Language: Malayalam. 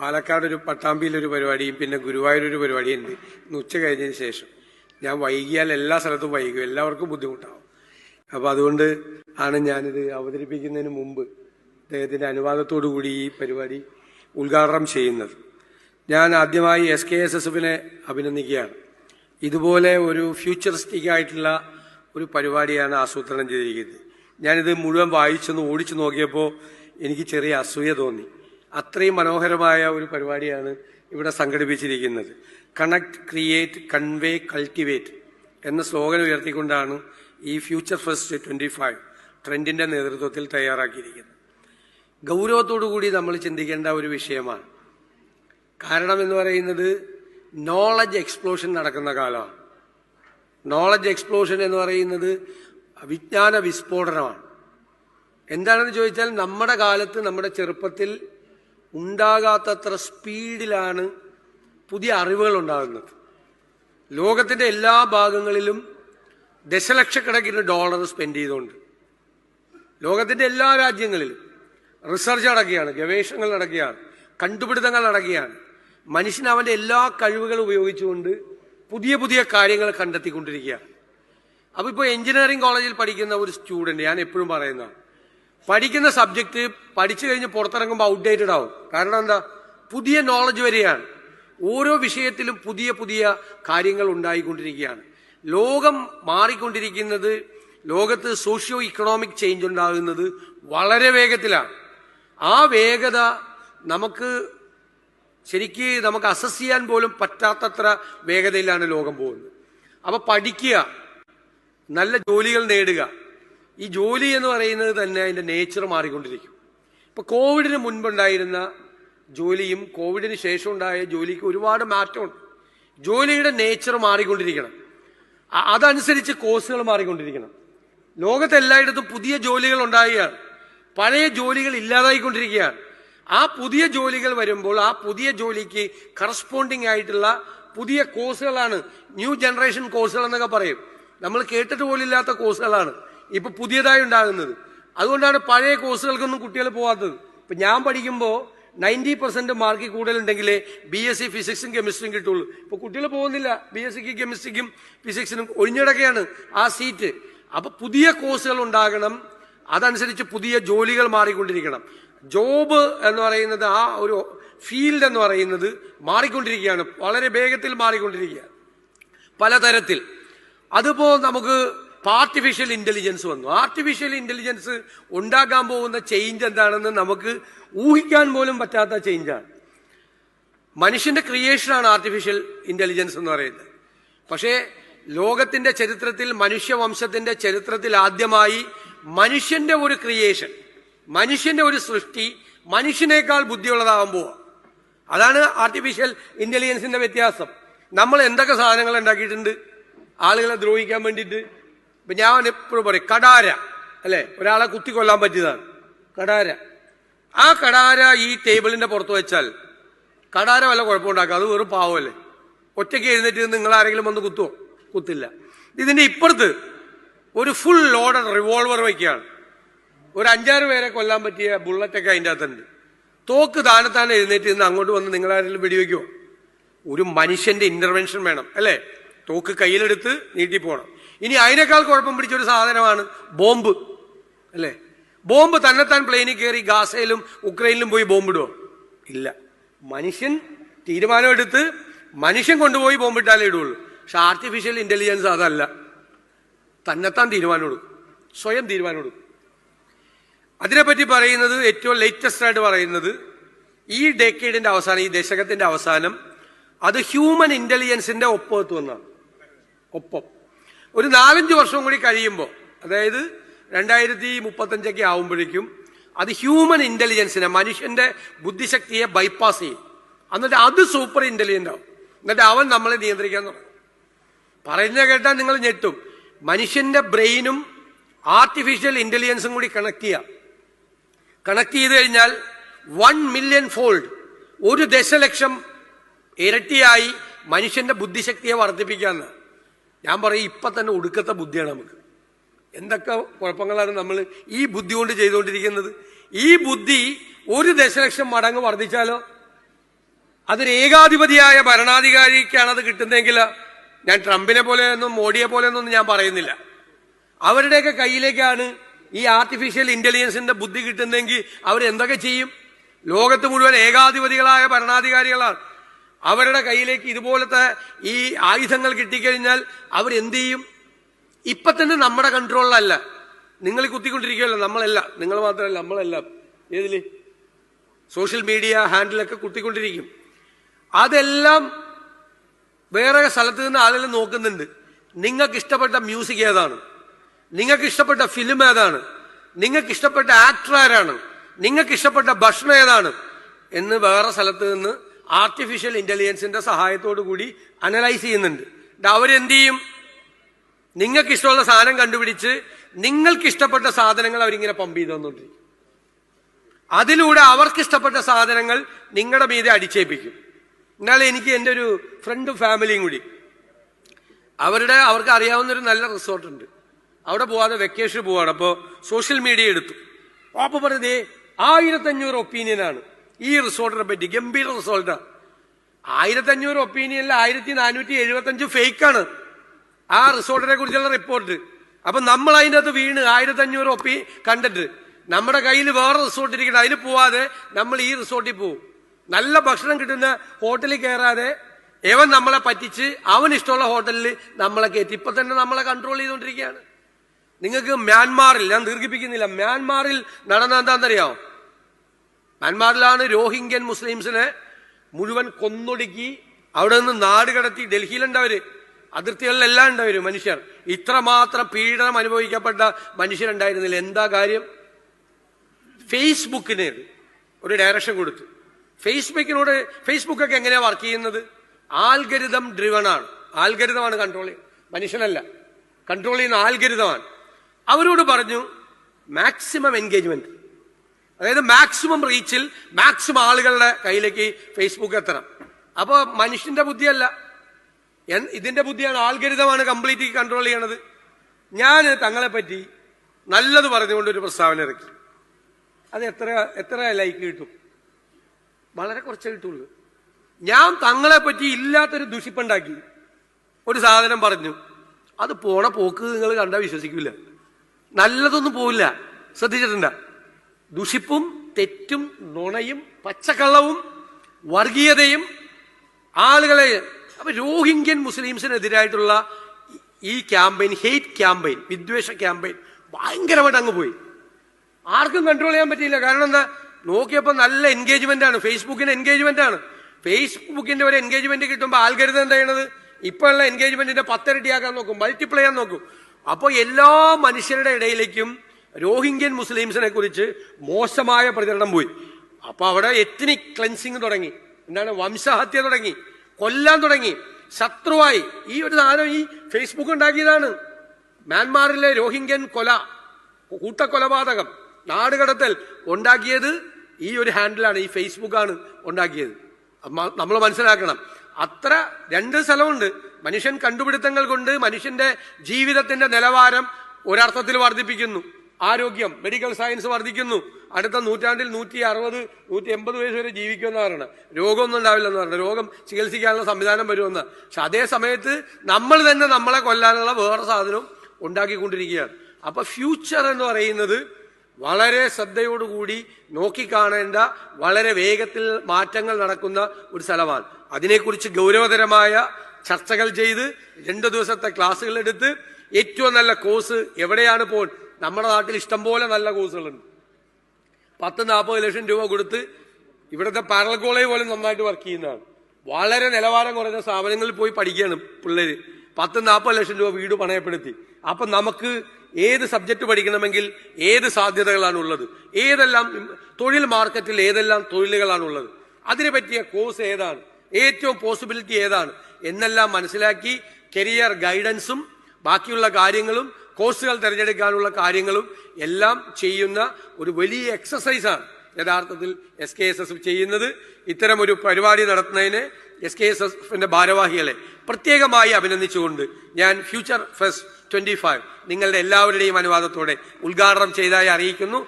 പാലക്കാട് ഒരു പട്ടാമ്പിയിൽ ഒരു പരിപാടിയും പിന്നെ ഗുരുവായൂർ ഒരു പരിപാടിയും ഉണ്ട് ഇന്ന് ഉച്ച കഴിഞ്ഞതിന് ശേഷം. ഞാൻ വൈകിയാൽ എല്ലാ സ്ഥലത്തും വൈകും. എല്ലാവർക്കും ബുദ്ധിമുട്ടാവും. അപ്പോൾ അതുകൊണ്ട് ആണ് ഞാനിത് അവതരിപ്പിക്കുന്നതിന് മുമ്പ് അദ്ദേഹത്തിന്റെ അനുവാദത്തോടു കൂടി ഈ പരിപാടി ഉദ്ഘാടനം ചെയ്യുന്നത്. ഞാൻ ആദ്യമായി എസ് കെ എസ് എസ് എഫിനെ അഭിനന്ദിക്കുകയാണ്. ഇതുപോലെ ഒരു ഫ്യൂച്ചറിസ്റ്റിക് ആയിട്ടുള്ള ഒരു പരിപാടിയാണ് ആസൂത്രണം ചെയ്തിരിക്കുന്നത്. ഞാനിത് മുഴുവൻ വായിച്ചൊന്ന് ഓടിച്ചു നോക്കിയപ്പോൾ എനിക്ക് ചെറിയ അസൂയ തോന്നി. അത്രയും മനോഹരമായ ഒരു പരിപാടിയാണ് ഇവിടെ സംഘടിപ്പിച്ചിരിക്കുന്നത്. കണക്ട് ക്രിയേറ്റ് കൺവേ കൾട്ടിവേറ്റ് എന്ന സ്ലോഗൻ ഉയർത്തിക്കൊണ്ടാണ് ഈ ഫ്യൂച്ചർ ഫസ്റ്റ് ട്വന്റി ഫൈവ് ട്രെൻഡിന്റെ നേതൃത്വത്തിൽ തയ്യാറാക്കിയിരിക്കുന്നത്. ഗൗരവത്തോടു കൂടി നമ്മൾ ചിന്തിക്കേണ്ട ഒരു വിഷയമാണ്. കാരണം എന്ന് പറയുന്നത് നോളജ് എക്സ്പ്ലോഷൻ നടക്കുന്ന കാലമാണ്. നോളജ് എക്സ്പ്ലോഷൻ എന്ന് പറയുന്നത് വിജ്ഞാന വിസ്ഫോടനമാണ്. എന്താണെന്ന് ചോദിച്ചാൽ നമ്മുടെ കാലത്ത് നമ്മുടെ ചെറുപ്പത്തിൽ ഉണ്ടാകാത്തത്ര സ്പീഡിലാണ് പുതിയ അറിവുകൾ ഉണ്ടാകുന്നത്. ലോകത്തിന്റെ എല്ലാ ഭാഗങ്ങളിലും ദശലക്ഷക്കണക്കിന് ഡോളർ സ്പെൻഡ് ചെയ്തുകൊണ്ട് ലോകത്തിന്റെ എല്ലാ രാജ്യങ്ങളിലും റിസർച്ച് നടക്കുകയാണ് ഗവേഷണങ്ങൾ നടക്കുകയാണ് കണ്ടുപിടുത്തങ്ങൾ നടക്കുകയാണ്. മനുഷ്യൻ അവന്റെ എല്ലാ കഴിവുകളും ഉപയോഗിച്ചുകൊണ്ട് പുതിയ പുതിയ കാര്യങ്ങൾ കണ്ടെത്തിക്കൊണ്ടിരിക്കുകയാണ്. അപ്പൊ ഇപ്പോൾ എഞ്ചിനീയറിംഗ് കോളേജിൽ പഠിക്കുന്ന ഒരു സ്റ്റുഡന്റ് ഞാൻ എപ്പോഴും പറയുന്ന പഠിക്കുന്ന സബ്ജക്റ്റ് പഠിച്ചു കഴിഞ്ഞ് പുറത്തിറങ്ങുമ്പോൾ ഔട്ട്ഡേറ്റഡ് ആവും. കാരണം എന്താ? പുതിയ നോളജ് വരികയാണ് ഓരോ വിഷയത്തിലും പുതിയ പുതിയ കാര്യങ്ങൾ ഉണ്ടായിക്കൊണ്ടിരിക്കുകയാണ്. ലോകം മാറിക്കൊണ്ടിരിക്കുന്നത് ലോകത്ത് സോഷ്യോ ഇക്കണോമിക് ചേഞ്ച് ഉണ്ടാകുന്നത് വളരെ വേഗത്തിലാണ്. ആ വേഗത നമുക്ക് ശരിക്ക് നമുക്ക് അസസ് ചെയ്യാൻ പോലും പറ്റാത്തത്ര വേഗതയിലാണ് ലോകം പോകുന്നത്. അപ്പൊ പഠിക്കുക നല്ല ജോലികൾ നേടുക ഈ ജോലി എന്ന് പറയുന്നത് തന്നെ അതിന്റെ നേച്ചർ മാറിക്കൊണ്ടിരിക്കും. ഇപ്പൊ കോവിഡിന് മുൻപുണ്ടായിരുന്ന ജോലിയും കോവിഡിന് ശേഷം ഉണ്ടായ ജോലിക്ക് ഒരുപാട് മാറ്റമുണ്ട്. ജോലിയുടെ നേച്ചർ മാറിക്കൊണ്ടിരിക്കണം. അതനുസരിച്ച് കോഴ്സുകൾ മാറിക്കൊണ്ടിരിക്കണം. ലോകത്ത് എല്ലായിടത്തും പുതിയ ജോലികൾ ഉണ്ടാകുകയാണ് പഴയ ജോലികൾ ഇല്ലാതായിക്കൊണ്ടിരിക്കുകയാണ്. ആ പുതിയ ജോലികൾ വരുമ്പോൾ ആ പുതിയ ജോലിക്ക് കറസ്പോണ്ടിങ് ആയിട്ടുള്ള പുതിയ കോഴ്സുകളാണ് ന്യൂ ജനറേഷൻ കോഴ്സുകൾ എന്നൊക്കെ പറയും. നമ്മൾ കേട്ടിട്ട് പോലില്ലാത്ത കോഴ്സുകളാണ് ഇപ്പൊ പുതിയതായി ഉണ്ടാകുന്നത്. അതുകൊണ്ടാണ് പഴയ കോഴ്സുകൾക്കൊന്നും കുട്ടികൾ പോകാത്തത് ഇപ്പൊ ഞാൻ പഠിക്കുമ്പോൾ നയന്റി പെർസെന്റ് മാർക്ക് കൂടുതലുണ്ടെങ്കിലേ ബി എസ് സി ഫിസിക്സും കെമിസ്ട്രിയും കിട്ടുള്ളൂ. ഇപ്പൊ കുട്ടികൾ പോകുന്നില്ല. ബി എസ് സിക്ക് കെമിസ്ട്രിക്കും ഫിസിക്സിനും ഒഴിഞ്ഞിടക്കുകയാണ് ആ സീറ്റ് അപ്പൊ പുതിയ കോഴ്സുകൾ ഉണ്ടാകണം. അതനുസരിച്ച് പുതിയ ജോലികൾ മാറിക്കൊണ്ടിരിക്കണം. ജോബ് എന്ന് പറയുന്നത് ആ ഒരു ഫീൽഡ് എന്ന് പറയുന്നത് മാറിക്കൊണ്ടിരിക്കുകയാണ്. വളരെ വേഗത്തിൽ മാറിക്കൊണ്ടിരിക്കുക പലതരത്തിൽ. അതിപ്പോ നമുക്ക് ആർട്ടിഫിഷ്യൽ ഇന്റലിജൻസ് വന്നു. ആർട്ടിഫിഷ്യൽ ഇന്റലിജൻസ് ഉണ്ടാകാൻ പോകുന്ന ചേഞ്ച് എന്താണെന്ന് നമുക്ക് ഊഹിക്കാൻ പോലും പറ്റാത്ത ചേഞ്ചാണ് മനുഷ്യന്റെ ക്രിയേഷനാണ് ആർട്ടിഫിഷ്യൽ ഇന്റലിജൻസ് എന്ന് പറയുന്നത്. പക്ഷേ ലോകത്തിന്റെ ചരിത്രത്തിൽ മനുഷ്യവംശത്തിന്റെ ചരിത്രത്തിൽ ആദ്യമായി മനുഷ്യന്റെ ഒരു ക്രിയേഷൻ മനുഷ്യന്റെ ഒരു സൃഷ്ടി മനുഷ്യനേക്കാൾ ബുദ്ധിയുള്ളതാകാൻ പോവുക അതാണ് ആർട്ടിഫിഷ്യൽ ഇന്റലിജൻസിന്റെ വ്യത്യാസം. നമ്മൾ എന്തൊക്കെ സാധനങ്ങൾ ഉണ്ടാക്കിയിട്ടുണ്ട്? ആളുകളെ ദ്രോഹിക്കാൻ വേണ്ടിയിട്ട് ഇപ്പൊ ഞാൻ എപ്പോഴും പറയും കടാര. അല്ലെ? ഒരാളെ കുത്തിക്കൊല്ലാൻ പറ്റിയതാണ്. കടാര. ആ കടാര ഈ ടേബിളിന്റെ പുറത്ത് വെച്ചാൽ കടാര വല്ല കുഴപ്പമുണ്ടാക്കുക അത് വെറും പാവമല്ലേ? ഒറ്റയ്ക്ക് എഴുന്നേറ്റ് നിങ്ങൾ ആരെങ്കിലും വന്ന് കുത്തുവോ? കുത്തില്ല. ഇതിന്റെ ഇപ്പുറത്ത് ഒരു ഫുൾ ലോഡഡ് റിവോൾവർ വയ്ക്കുകയാണ് ഒരു അഞ്ചാറ് പേരെ കൊല്ലാൻ പറ്റിയ ബുള്ളറ്റൊക്കെ അതിന്റെ അകത്തുണ്ട്. തോക്ക് താനത്താനെ എഴുന്നേറ്റ് നിന്ന് അങ്ങോട്ട് വന്ന് നിങ്ങളാരെങ്കിലും വെടിവെക്കുമോ ഒരു മനുഷ്യന്റെ ഇന്റർവെൻഷൻ വേണം. അല്ലേ? തോക്ക് കയ്യിലെടുത്ത് നീട്ടി ഇനി അതിനേക്കാൾ കുഴപ്പം പിടിച്ച ഒരു സാധനമാണ് ബോംബ്. അല്ലേ? ബോംബ് തന്നെത്താൻ പ്ലെയിനിൽ കയറി ഗാസയിലും ഉക്രൈനിലും പോയി ബോംബിടുവോ? ഇല്ല. മനുഷ്യൻ തീരുമാനമെടുത്ത് മനുഷ്യൻ കൊണ്ടുപോയി ബോംബിട്ടാലേ ഇടുള്ളൂ. പക്ഷെ ആർട്ടിഫിഷ്യൽ ഇന്റലിജൻസ് അതല്ല. തന്നെത്താൻ തീരുമാനമെടുക്കും. സ്വയം തീരുമാനമെടുക്കും. അതിനെപ്പറ്റി പറയുന്നത് ഏറ്റവും ലേറ്റസ്റ്റ് ആയിട്ട് പറയുന്നത് ഈ ഡെക്കേഡിന്റെ അവസാനം ഈ ദശകത്തിന്റെ അവസാനം അത് ഹ്യൂമൻ ഇന്റലിജൻസിന്റെ ഒപ്പം എത്തുമെന്നാണ് ഒപ്പം. ഒരു നാലഞ്ച് വർഷം കൂടി കഴിയുമ്പോൾ അതായത് രണ്ടായിരത്തി മുപ്പത്തഞ്ചൊക്കെ ആവുമ്പോഴേക്കും അത് ഹ്യൂമൻ ഇന്റലിജൻസിനെ മനുഷ്യന്റെ ബുദ്ധിശക്തിയെ ബൈപ്പാസ് ചെയ്യും. എന്നിട്ട് അത് സൂപ്പർ ഇന്റലിജന്റ് ആവും. എന്നിട്ട് അവൻ നമ്മളെ നിയന്ത്രിക്കാൻ തുടങ്ങും. പറയുന്ന കേട്ടാൽ നിങ്ങൾ ഞെട്ടും. മനുഷ്യന്റെ ബ്രെയിനും ആർട്ടിഫിഷ്യൽ ഇന്റലിജൻസും കൂടി കണക്ട് ചെയ്യാം. കണക്ട് ചെയ്ത് കഴിഞ്ഞാൽ വൺ മില്യൺ ഫോൾഡ് ഒരു ദശലക്ഷം ഇരട്ടിയായി മനുഷ്യന്റെ ബുദ്ധിശക്തിയെ വർദ്ധിപ്പിക്കാന്ന്. ഞാൻ പറയും ഇപ്പൊ തന്നെ ഒടുക്കത്തെ ബുദ്ധിയാണ് നമുക്ക്. എന്തൊക്കെ കുഴപ്പങ്ങളാണ് നമ്മൾ ഈ ബുദ്ധി കൊണ്ട് ചെയ്തുകൊണ്ടിരിക്കുന്നത്? ഈ ബുദ്ധി ഒരു ദശലക്ഷം മടങ്ങ് വർദ്ധിച്ചാലോ? അതൊരു ഏകാധിപതിയായ ഭരണാധികാരിക്കാണ് അത് കിട്ടുന്നതെങ്കിൽ ഞാൻ ട്രംപിനെ പോലെയൊന്നും മോഡിയെ പോലെയൊന്നും ഞാൻ പറയുന്നില്ല. അവരുടെയൊക്കെ കയ്യിലേക്കാണ് ഈ ആർട്ടിഫിഷ്യൽ ഇന്റലിജൻസിന്റെ ബുദ്ധി കിട്ടുന്നെങ്കിൽ അവരെന്തൊക്കെ ചെയ്യും? ലോകത്ത് മുഴുവൻ ഏകാധിപതികളായ ഭരണാധികാരികളാണ്. അവരുടെ കയ്യിലേക്ക് ഇതുപോലത്തെ ഈ ആയുധങ്ങൾ കിട്ടിക്കഴിഞ്ഞാൽ അവരെന്ത് ചെയ്യും? ഇപ്പൊ തന്നെ നമ്മുടെ കൺട്രോളിലല്ല നിങ്ങൾ കുത്തിക്കൊണ്ടിരിക്കുകയല്ലോ നമ്മളല്ല. നിങ്ങൾ മാത്രമല്ല നമ്മളല്ല. ഏതിൽ? സോഷ്യൽ മീഡിയ ഹാൻഡിലൊക്കെ കുത്തിക്കൊണ്ടിരിക്കും. അതെല്ലാം വേറെ സ്ഥലത്ത് നിന്ന് ആളുകൾ നോക്കുന്നുണ്ട്. നിങ്ങൾക്ക് ഇഷ്ടപ്പെട്ട മ്യൂസിക് ഏതാണ്? നിങ്ങൾക്ക് ഇഷ്ടപ്പെട്ട ഫിലിം ഏതാണ്? നിങ്ങൾക്ക് ഇഷ്ടപ്പെട്ട ആക്ടർ ആരാണ്? നിങ്ങൾക്ക് ഇഷ്ടപ്പെട്ട ഭക്ഷണം ഏതാണ്? എന്ന് വേറെ സ്ഥലത്ത് നിന്ന് ആർട്ടിഫിഷ്യൽ ഇന്റലിജൻസിന്റെ സഹായത്തോടു കൂടി അനലൈസ് ചെയ്യുന്നുണ്ട്. അവരെന്ത് ചെയ്യും നിങ്ങൾക്ക് ഇഷ്ടമുള്ള സാധനം കണ്ടുപിടിച്ച് നിങ്ങൾക്ക് ഇഷ്ടപ്പെട്ട സാധനങ്ങൾ അവരിങ്ങനെ പമ്പ് ചെയ്ത് തന്നുകൊണ്ടിരിക്കും അതിലൂടെ അവർക്ക് ഇഷ്ടപ്പെട്ട സാധനങ്ങൾ നിങ്ങളുടെ മീതെ അടിച്ചേൽപ്പിക്കും. എന്നാൽ എനിക്ക് എന്റെ ഒരു ഫ്രണ്ടും ഫാമിലിയും കൂടി. അവരുടെ അവർക്ക് അറിയാവുന്ന ഒരു നല്ല റിസോർട്ട് ഉണ്ട്. അവിടെ പോവാതെ വെക്കേഷൻ പോവാണ്. അപ്പോൾ സോഷ്യൽ മീഡിയ എടുത്തു. അപ്പോൾ പറഞ്ഞതേ ആയിരത്തഞ്ഞൂറ് ഒപ്പീനിയനാണ് ഈ റിസോർട്ടിനെ പറ്റി ഗംഭീര റിസോർട്ടാണ് ആയിരത്തഞ്ഞൂറ് ഒപ്പീനിയനിൽ ആയിരത്തി നാനൂറ്റി എഴുപത്തഞ്ച് ഫേക്കാണ് ആ റിസോർട്ടിനെ കുറിച്ചുള്ള റിപ്പോർട്ട്. അപ്പൊ നമ്മൾ അതിന്റെ അകത്ത് വീണ് ആയിരത്തഞ്ഞൂറ് ഒപ്പി കണ്ടിട്ട് നമ്മുടെ കയ്യിൽ വേറെ റിസോർട്ട് ഇരിക്കണം അതിന് പോവാതെ നമ്മൾ ഈ റിസോർട്ടിൽ പോവും. നല്ല ഭക്ഷണം കിട്ടുന്ന ഹോട്ടലിൽ കയറാതെ എവൻ നമ്മളെ പറ്റിച്ച് അവൻ ഇഷ്ടമുള്ള ഹോട്ടലിൽ നമ്മളെ കയറ്റി. ഇപ്പൊ തന്നെ നമ്മളെ കൺട്രോൾ ചെയ്തുകൊണ്ടിരിക്കുകയാണ്. നിങ്ങൾക്ക് മ്യാൻമാറിൽ ഞാൻ ദീർഘിപ്പിക്കുന്നില്ല മ്യാൻമാറിൽ നടന്ന എന്താണെന്നറിയാമോ? മ്യാൻമാറിലാണ് രോഹിംഗ്യൻ മുസ്ലിംസിനെ മുഴുവൻ കൊന്നൊടുക്കി അവിടെ നിന്ന് നാട് കടത്തി ഡൽഹിയിലുണ്ടവര്. അതിർത്തികളിലെല്ലാം ഉണ്ടവര് മനുഷ്യർ. ഇത്രമാത്രം പീഡനം അനുഭവിക്കപ്പെട്ട മനുഷ്യരുണ്ടായിരുന്നില്ല. എന്താ കാര്യം? ഫേസ്ബുക്കിന് ഒരു ഡയറക്ഷൻ കൊടുത്തു. ഫേസ്ബുക്കിനോട് ഫേസ്ബുക്കൊക്കെ എങ്ങനെയാണ് വർക്ക് ചെയ്യുന്നത്? ആൽഗരിതം ഡ്രിവൺ ആണ്. ആൽഗരിതമാണ് കൺട്രോൾ ചെയ്യുന്നത് മനുഷ്യനല്ല. കൺട്രോൾ ചെയ്യുന്ന ആൽഗരിതമാണ് അവരോട് പറഞ്ഞു മാക്സിമം എൻഗേജ്മെന്റ് അതായത് മാക്സിമം റീച്ചിൽ മാക്സിമം ആളുകളുടെ കയ്യിലേക്ക് ഫേസ്ബുക്ക് എത്തണം. അപ്പോൾ മനുഷ്യന്റെ ബുദ്ധിയല്ല. ഇതിന്റെ ബുദ്ധിയാണ് ആൾഗരിതമാണ് കംപ്ലീറ്റ് കൺട്രോൾ ചെയ്യണത്. ഞാൻ തങ്ങളെ പറ്റി നല്ലത് പറഞ്ഞുകൊണ്ട് ഒരു പ്രസ്താവന ഇറക്കി. അത് എത്ര എത്ര ലൈക്ക് കിട്ടും? വളരെ കുറച്ചേ കിട്ടുള്ളൂ. ഞാൻ തങ്ങളെ പറ്റി ഇല്ലാത്തൊരു ദുഷിപ്പുണ്ടാക്കി ഒരു സാധനം പറഞ്ഞു. അത് പോണ പോക്ക് നിങ്ങൾ കണ്ടാൽ വിശ്വസിക്കില്ല നല്ലതൊന്നും പോവില്ല. ശ്രദ്ധിച്ചിട്ടുണ്ട. ദുഷിപ്പും തെറ്റും നുണയും പച്ചക്കള്ളവും വർഗീയതയും ആളുകളെ അപ്പൊ രോഹിംഗ്യൻ മുസ്ലിംസിനെതിരായിട്ടുള്ള ഈ ക്യാമ്പയിൻ ഹെയ്റ്റ് ക്യാമ്പയിൻ വിദ്വേഷ ക്യാമ്പയിൻ ഭയങ്കരമായിട്ട് അങ്ങ് പോയി. ആർക്കും കൺട്രോൾ ചെയ്യാൻ പറ്റിയില്ല. കാരണം എന്താ? നോക്കിയപ്പോൾ നല്ല എൻഗേജ്മെന്റ് ആണ്. ഫേസ്ബുക്കിന് എൻഗേജ്മെന്റ് ആണ്. ഫേസ്ബുക്കിന്റെ ഒരു എൻഗേജ്മെന്റ് കിട്ടുമ്പോൾ ആൾക്കരുത് എന്താ ചെയ്യണത്? ഇപ്പൊ ഉള്ള എൻഗേജ്മെന്റിന്റെ പത്തിരട്ടിയാക്കാൻ നോക്കും മൾട്ടിപ്ലൈ ചെയ്യാൻ നോക്കും. അപ്പോൾ എല്ലാ മനുഷ്യരുടെ ഇടയിലേക്കും രോഹിംഗ്യൻ മുസ്ലിംസിനെ കുറിച്ച് മോശമായ പ്രചരണം പോയി. അപ്പൊ അവിടെ എത്നിക് ക്ലെൻസിങ് തുടങ്ങി. എന്താണ്? വംശഹത്യ തുടങ്ങി. കൊല്ലാൻ തുടങ്ങി. ശത്രുവായി. ഈ ഒരു സാധനം ഈ ഫേസ്ബുക്ക് ഉണ്ടാക്കിയതാണ്. മ്യാൻമാറിലെ രോഹിംഗ്യൻ കൊല കൂട്ടക്കൊലപാതകം നാടുകടത്തൽ ഉണ്ടാക്കിയത് ഈ ഒരു ഹാൻഡിലാണ് ഈ ഫേസ്ബുക്കാണ് ഉണ്ടാക്കിയത്. നമ്മൾ മനസ്സിലാക്കണം. അത്ര രണ്ട് സ്ഥലമുണ്ട്. മനുഷ്യൻ കണ്ടുപിടുത്തങ്ങൾ കൊണ്ട് മനുഷ്യന്റെ ജീവിതത്തിന്റെ നിലവാരം ഒരർത്ഥത്തിൽ വർദ്ധിപ്പിക്കുന്നു. ആരോഗ്യം മെഡിക്കൽ സയൻസ് വർദ്ധിക്കുന്നു. അടുത്ത നൂറ്റാണ്ടിൽ നൂറ്റി അറുപത് നൂറ്റി എൺപത് വയസ്സ് വരെ ജീവിക്കുമെന്ന് പറയണം രോഗമൊന്നും ഉണ്ടാവില്ലെന്ന് പറയണം രോഗം ചികിത്സിക്കാനുള്ള സംവിധാനം വരുമെന്ന്. പക്ഷെ അതേ സമയത്ത് നമ്മൾ തന്നെ നമ്മളെ കൊല്ലാനുള്ള വേറെ സാധനവും ഉണ്ടാക്കിക്കൊണ്ടിരിക്കുകയാണ്. അപ്പൊ ഫ്യൂച്ചർ എന്ന് പറയുന്നത് വളരെ ശ്രദ്ധയോടുകൂടി നോക്കിക്കാണേണ്ട വളരെ വേഗത്തിൽ മാറ്റങ്ങൾ നടക്കുന്ന ഒരു സ്ഥലമാണ്. അതിനെക്കുറിച്ച് ഗൗരവതരമായ ചർച്ചകൾ ചെയ്ത് രണ്ടു ദിവസത്തെ ക്ലാസ്സുകൾ എടുത്ത് ഏറ്റവും നല്ല കോഴ്സ് എവിടെയാണ് പോൺ നമ്മുടെ നാട്ടിൽ ഇഷ്ടംപോലെ നല്ല കോഴ്സുകളുണ്ട്. പത്ത് നാൽപ്പത് ലക്ഷം രൂപ കൊടുത്ത് ഇവിടുത്തെ പാരൽ കോളേജ് പോലും നന്നായിട്ട് വർക്ക് ചെയ്യുന്നതാണ്. വളരെ നിലവാരം കുറഞ്ഞ സ്ഥാപനങ്ങളിൽ പോയി പഠിക്കുകയാണ് പിള്ളേര്. പത്ത് നാൽപ്പത് ലക്ഷം രൂപ വീട് പണയപ്പെടുത്തി. അപ്പൊ നമുക്ക് ഏത് സബ്ജക്ട് പഠിക്കണമെങ്കിൽ ഏത് സാധ്യതകളാണ് ഉള്ളത്? ഏതെല്ലാം തൊഴിൽ മാർക്കറ്റിൽ ഏതെല്ലാം തൊഴിലുകളാണ് ഉള്ളത്? അതിനെ പറ്റിയ കോഴ്സ് ഏതാണ്? ഏറ്റവും പോസിബിലിറ്റി ഏതാണ്? എന്നെല്ലാം മനസ്സിലാക്കി കരിയർ ഗൈഡൻസും ബാക്കിയുള്ള കാര്യങ്ങളും കോഴ്സുകൾ തിരഞ്ഞെടുക്കാനുള്ള കാര്യങ്ങളും എല്ലാം ചെയ്യുന്ന ഒരു വലിയ എക്സസൈസാണ് യഥാർത്ഥത്തിൽ എസ് കെ എസ് എസ് ചെയ്യുന്നത്. ഒരു പരിപാടി നടത്തുന്നതിന് എസ് കെ എസ് എഫിന്റെ ഭാരവാഹികളെ പ്രത്യേകമായി അഭിനന്ദിച്ചുകൊണ്ട് ഞാൻ ഫ്യൂച്ചർ ഫെസ്റ്റ് ട്വന്റി ഫൈവ് നിങ്ങളുടെ എല്ലാവരുടെയും അനുവാദത്തോടെ ഉദ്ഘാടനം ചെയ്തതായി അറിയിക്കുന്നു.